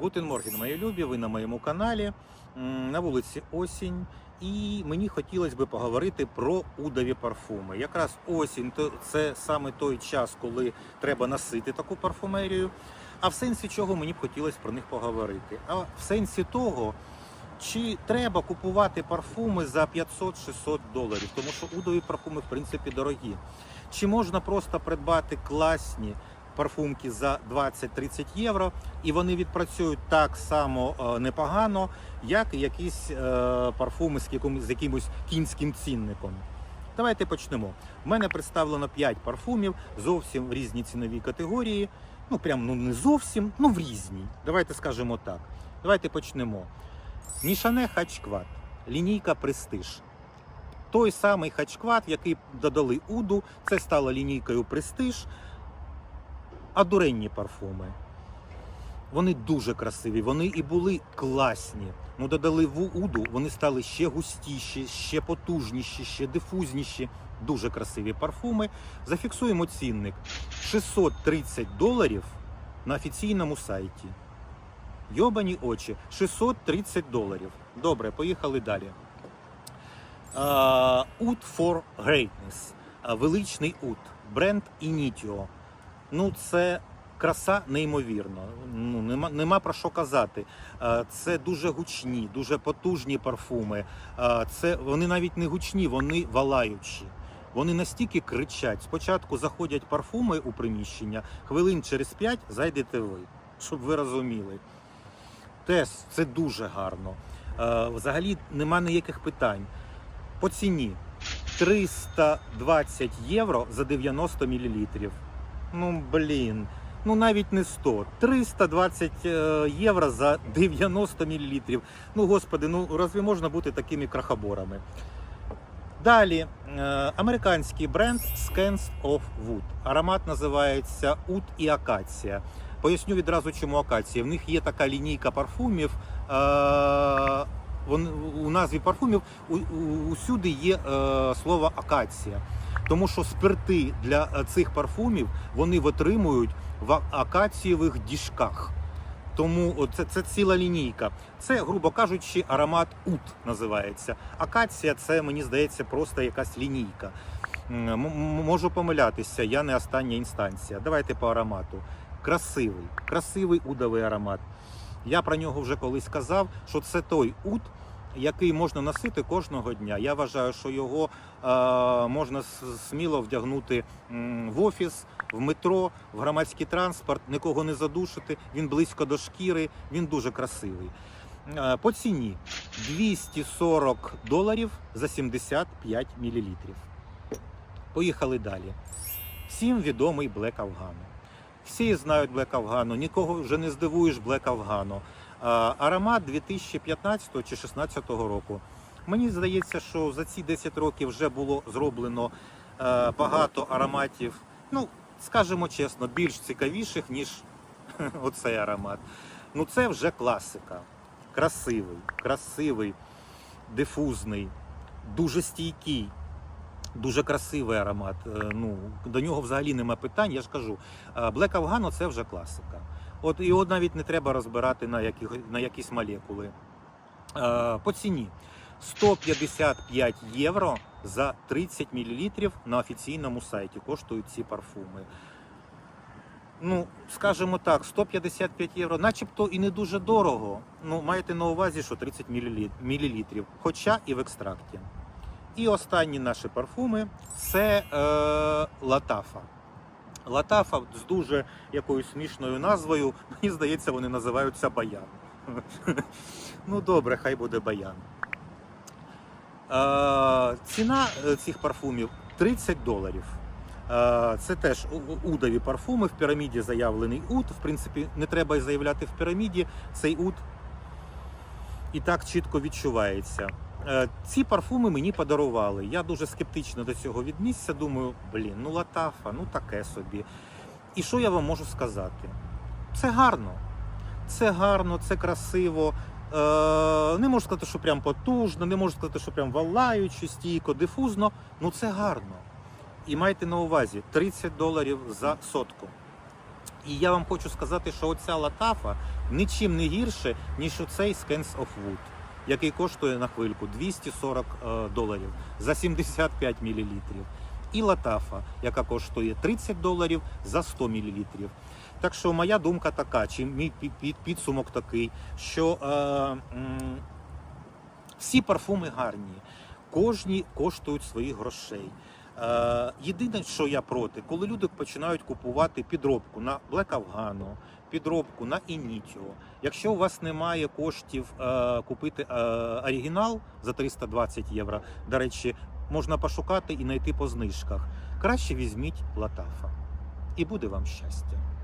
Гутен Морген, мої любі, ви на моєму каналі. На вулиці осінь. І мені хотілося б поговорити про удові парфуми. Якраз осінь це саме той час, коли треба носити таку парфумерію. А в сенсі чого мені б хотілося про них поговорити? А в сенсі того, чи треба купувати парфуми за 500-600 доларів, тому що удові парфуми в принципі дорогі. Чи можна просто придбати класні парфумки за 20-30 євро, і вони відпрацюють так само е, непогано, як якісь е, парфуми з якимось, кінським цінником. Давайте почнемо. У мене представлено 5 парфумів, зовсім в різні цінові категорії. Ну, прям ну не зовсім, ну в різні. Давайте скажемо так. Давайте почнемо. Мішане хачкват, лінійка Престиж. Той самий хачкват, який додали Уду, це стало лінійкою Престиж. Адуренні парфуми. Вони дуже красиві, вони і були класні. Ну, додали в Уду, вони стали ще густіші, ще потужніші, ще дифузніші. Дуже красиві парфуми. Зафіксуємо цінник 630 доларів на офіційному сайті. Йобані очі 630 доларів. Добре, поїхали далі. Ут for Greatness. Величний ут. Бренд Initio. Ну, це краса неймовірна. Ну, нема, нема про що казати. Це дуже гучні, дуже потужні парфуми. Це вони навіть не гучні, вони валаючі. Вони настільки кричать. Спочатку заходять парфуми у приміщення, хвилин через п'ять зайдете ви, щоб ви розуміли. Теж це дуже гарно. Е, Взагалі нема ніяких питань. По ціні 320 євро за 90 мл. Ну, блін. Ну навіть не 100. 320 е, євро за 90 мл. Ну, господи, ну разві можна бути такими крахоборами? Далі е, американський бренд Scans of Wood. Аромат називається Ут і Акація. Поясню відразу, чому акація. В них є така лінійка парфумів. Е, у назві парфумів усюди є слово акація. Тому що спирти для е, цих парфумів вони витримують в акацієвих діжках. Тому це, це ціла лінійка. Це, грубо кажучи, аромат ут називається. Акація це, мені здається, просто якась лінійка. Можу помилятися, я не остання інстанція. Давайте по аромату. Красивий, красивий удовий аромат. Я про нього вже колись казав, що це той ут, який можна носити кожного дня. Я вважаю, що його е, можна сміло вдягнути в офіс, в метро, в громадський транспорт, нікого не задушити. Він близько до шкіри, він дуже красивий. Е, По ціні 240 доларів за 75 мл. Поїхали далі. Всім відомий Black Afghan. Всі знають Black Afghan, нікого вже не здивуєш Black Afghan. А, Аромат 2015 чи 2016 року. Мені здається, що за ці 10 років вже було зроблено е, багато ароматів, ну, скажімо чесно, більш цікавіших, ніж оцей аромат. Ну, це вже класика. Красивий, красивий, дифузний, дуже стійкий. Дуже красивий аромат. Е, Ну, до нього взагалі нема питань. Я ж кажу, е, Black Afghan це вже класика. От його навіть не треба розбирати на, які, на якісь молекули. Е, По ціні 155 євро за 30 мл на офіційному сайті коштують ці парфуми. Ну, скажімо так, 155 євро, начебто і не дуже дорого. Ну, маєте на увазі, що 30 мл, хоча і в екстракті. І останні наші парфуми це е, Латафа. Латафа з дуже якоюсь смішною назвою. Мені здається, вони називаються Баян. ну добре, хай буде Баян. Ціна е, цих парфумів 30 доларів. Це теж удові парфуми. В піраміді заявлений уд. В принципі, не треба й заявляти в піраміді. Цей уд і так чітко відчувається. Е, Ці парфуми мені подарували. Я дуже скептично до цього віднісся. Думаю, блін, ну латафа, ну таке собі. І що я вам можу сказати? Це гарно. Це гарно, це красиво. Е, не можу сказати, що прям потужно, не можу сказати, що прям валаючи, стійко, дифузно. Ну це гарно. І майте на увазі 30 доларів за сотку. І я вам хочу сказати, що оця латафа нічим не гірше, ніж оцей Scans of Wood, який коштує на хвильку 240 е, доларів за 75 мл. І латафа, яка коштує 30 доларів за 100 мл. Так що моя думка така, чи мій пі- пі- підсумок такий, що е, всі парфуми гарні, кожні коштують своїх грошей. Е, єдине, що я проти, коли люди починають купувати підробку на Black Afgano, підробку на Initio. Якщо у вас немає коштів е, купити е, оригінал за 320 євро, до речі, можна пошукати і знайти по знижках. Краще візьміть Латафа. І буде вам щастя.